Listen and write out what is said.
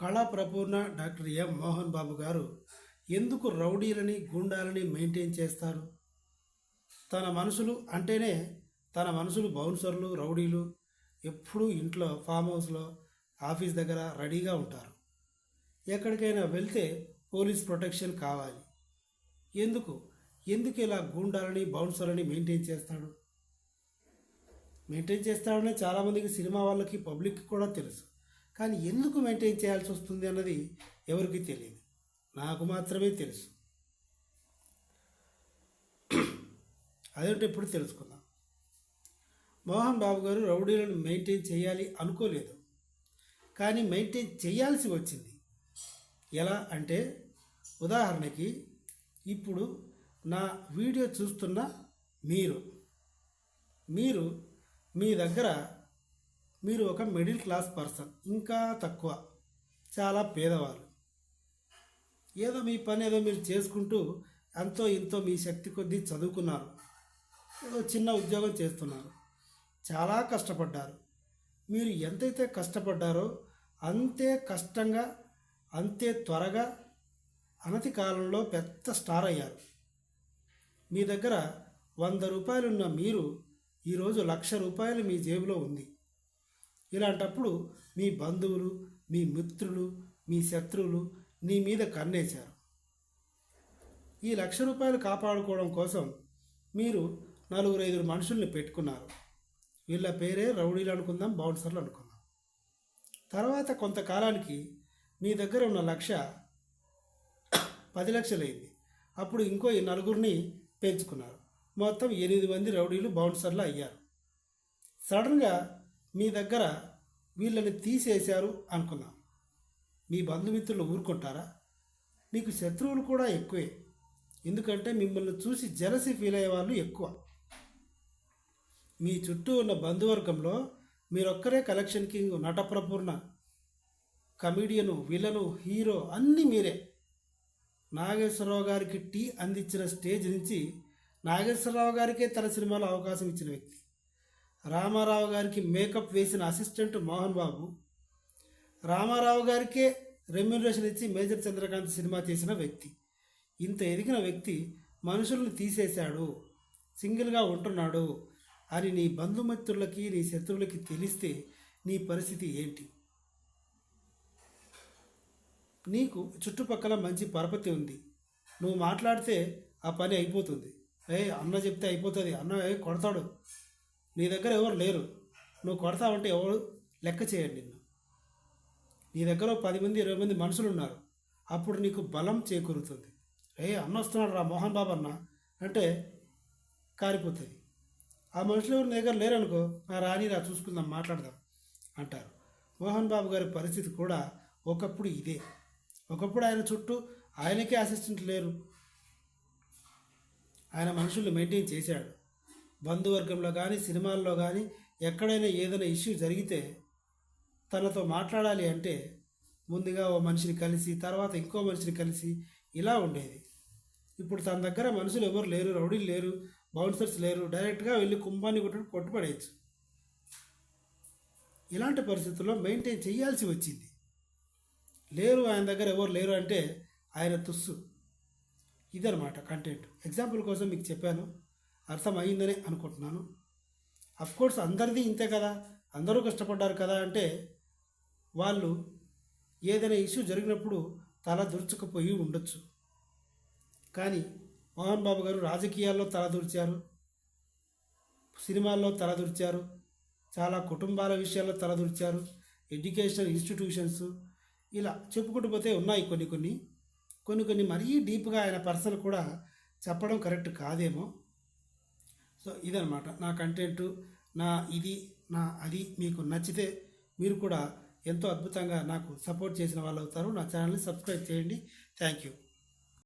కళా ప్రపూర్ణ doctor M Mohan Babu గారు ఎందుకు రౌడీలని గుండాలని మెయింటైన్ చేస్తారు? తన మనుషులు అంటేనే తన మనుషులు బౌన్సర్లు రౌడీలు. ఎప్పుడూ ఇంట్లో ఫామ్ హౌస్లో ఆఫీస్ దగ్గర రెడీగా ఉంటారు. ఎక్కడికైనా వెళ్తే పోలీస్ ప్రొటెక్షన్ కావాలి. ఎందుకు? ఎందుకు ఇలా గూండాలని బౌన్సర్లని మెయింటైన్ చేస్తాడు? మెయింటైన్ చేస్తాడని చాలామందికి సినిమా వాళ్ళకి పబ్లిక్ కూడా తెలుసు. కానీ ఎందుకు మెయింటైన్ చేయాల్సి వస్తుంది అన్నది ఎవరికి తెలియదు. నాకు మాత్రమే తెలుసు. అదేంటో ఇప్పుడు తెలుసుకుందాం. మోహన్ బాబు గారు రౌడీలను మెయింటైన్ చేయాలి అనుకోలేదు. కానీ మెయింటైన్ చేయాల్సి వచ్చింది. ఎలా అంటే ఉదాహరణకి ఇప్పుడు నా వీడియో చూస్తున్న మీరు మీరు మీ దగ్గర మీరు ఒక మిడిల్ క్లాస్ పర్సన్ ఇంకా తక్కువ చాలా పేదవారు ఏదో మీ పని ఏదో మీరు చేసుకుంటూ ఎంతో ఇంతో మీ శక్తి కొద్దీ చదువుకున్నారు. ఏదో చిన్న ఉద్యోగం చేస్తున్నారు. చాలా కష్టపడ్డారు. మీరు ఎంతైతే కష్టపడ్డారో అంతే కష్టంగా అంతే త్వరగా అనతి కాలంలో పెద్ద స్టార్ అయ్యారు. మీ దగ్గర వంద రూపాయలున్న మీరు ఈరోజు లక్ష రూపాయలు మీ జేబులో ఉంది. ఇలాంటప్పుడు మీ బంధువులు మీ మిత్రులు మీ శత్రువులు నీ మీద కన్నేశారు. ఈ లక్ష రూపాయలు కాపాడుకోవడం కోసం మీరు నలుగురు ఐదుగురు మనుషుల్ని పెట్టుకున్నారు. వీళ్ళ పేరే రౌడీలు అనుకుందాం బౌన్సర్లు అనుకుందాం. తర్వాత కొంతకాలానికి మీ దగ్గర ఉన్న లక్ష పది లక్షలైంది. అప్పుడు ఇంకో ఈ నలుగురిని పెంచుకున్నారు. మొత్తం ఎనిమిది మంది రౌడీలు బౌన్సర్లు అయ్యారు. సడన్గా మీ దగ్గర వీళ్ళని తీసేశారు అనుకుందాం మీ బంధుమిత్రులు ఊరుకుంటారా? మీకు శత్రువులు కూడా ఎక్కువే. ఎందుకంటే మిమ్మల్ని చూసి జలసి ఫీల్ అయ్యే వాళ్ళు ఎక్కువ. మీ చుట్టూ ఉన్న బంధువర్గంలో మీరొక్కరే కలెక్షన్ కింగ్ నటప్రపూర్ణ కమిడియను విలను హీరో అన్నీ మీరే. నాగేశ్వరరావు గారికి టీ అందించిన స్టేజ్ నుంచి నాగేశ్వరరావు గారికే తన సినిమాలో అవకాశం ఇచ్చిన వ్యక్తి. రామారావు గారికి మేకప్ వేసిన అసిస్టెంట్ మోహన్ బాబు రామారావు గారికే రెమ్యునరేషన్ ఇచ్చి మేజర్ చంద్రకాంత్ సినిమా చేసిన వ్యక్తి. ఇంత ఎదిగిన వ్యక్తి మనుషుల్ని తీసేశాడు సింగిల్గా ఉంటున్నాడు అని నీ బంధుమిత్రులకి నీ శత్రువులకి తెలిస్తే నీ పరిస్థితి ఏంటి? నీకు చుట్టుపక్కల మంచి పరపతి ఉంది. నువ్వు మాట్లాడితే ఆ పని అయిపోతుంది. ఏ అన్న చెప్తే అయిపోతుంది. అన్న కొడతాడు. నీ దగ్గర ఎవరు లేరు. నువ్వు కొడతావంటే ఎవరు లెక్క చేయండి నిన్ను. నీ దగ్గర పది మంది ఇరవై మంది మనుషులు ఉన్నారు అప్పుడు నీకు బలం చేకూరుతుంది. ఏ అన్న వస్తున్నాడు రా మోహన్ బాబు అన్న. అంటే కారిపోతుంది. ఆ మనుషులు ఎవరు నీ దగ్గర లేరనుకో నా రాని రా చూసుకుందాం మాట్లాడదాం అంటారు. మోహన్ బాబు గారి పరిస్థితి కూడా ఒకప్పుడు ఇదే. ఒకప్పుడు ఆయన చుట్టూ ఆయనకే అసిస్టెంట్ లేరు. ఆయన మనుషుల్ని మెయింటైన్ చేశాడు. బంధువర్గంలో కానీ సినిమాల్లో కానీ ఎక్కడైనా ఏదైనా ఇష్యూ జరిగితే తనతో మాట్లాడాలి అంటే ముందుగా ఓ మనిషిని కలిసి తర్వాత ఇంకో మనిషిని కలిసి ఇలా ఉండేది. ఇప్పుడు తన దగ్గర మనుషులు ఎవరు లేరు రౌడీలు లేరు బౌన్సర్స్ లేరు డైరెక్ట్గా వెళ్ళి కుంభాన్ని కొట్టు కొట్టుపడేయచ్చు ఇలాంటి పరిస్థితుల్లో మెయింటైన్ చేయాల్సి వచ్చింది. లేరు ఆయన దగ్గర ఎవరు లేరు అంటే ఆయన తుస్సు. ఇదనమాట కంటెంట్. ఎగ్జాంపుల్ కోసం మీకు చెప్పాను. అర్థమైందని అనుకుంటున్నాను. కోర్స్ అందరిది ఇంతే కదా? అందరూ కష్టపడ్డారు కదా అంటే వాళ్ళు ఏదైనా ఇష్యూ జరిగినప్పుడు తల దుర్చుకుపోయి ఉండొచ్చు. కానీ మోహన్ బాబు గారు రాజకీయాల్లో తలదూర్చారు సినిమాల్లో తలదూర్చారు చాలా కుటుంబాల విషయాల్లో తలదూర్చారు ఎడ్యుకేషనల్ ఇన్స్టిట్యూషన్స్ ఇలా చెప్పుకుంటూ పోతే ఉన్నాయి కొన్ని కొన్ని. కొన్ని కొన్ని మరీ డీప్గా ఆయన పర్సన్ కూడా చెప్పడం కరెక్ట్ కాదేమో. సో ఇదనమాట నా కంటెంట్ నా ఇది నా అది మీకు నచ్చితే మీరు కూడా ఎంతో అద్భుతంగా నాకు సపోర్ట్ చేసిన వాళ్ళు అవుతారు నా ఛానల్ని సబ్స్క్రైబ్ చేయండి. Thank you.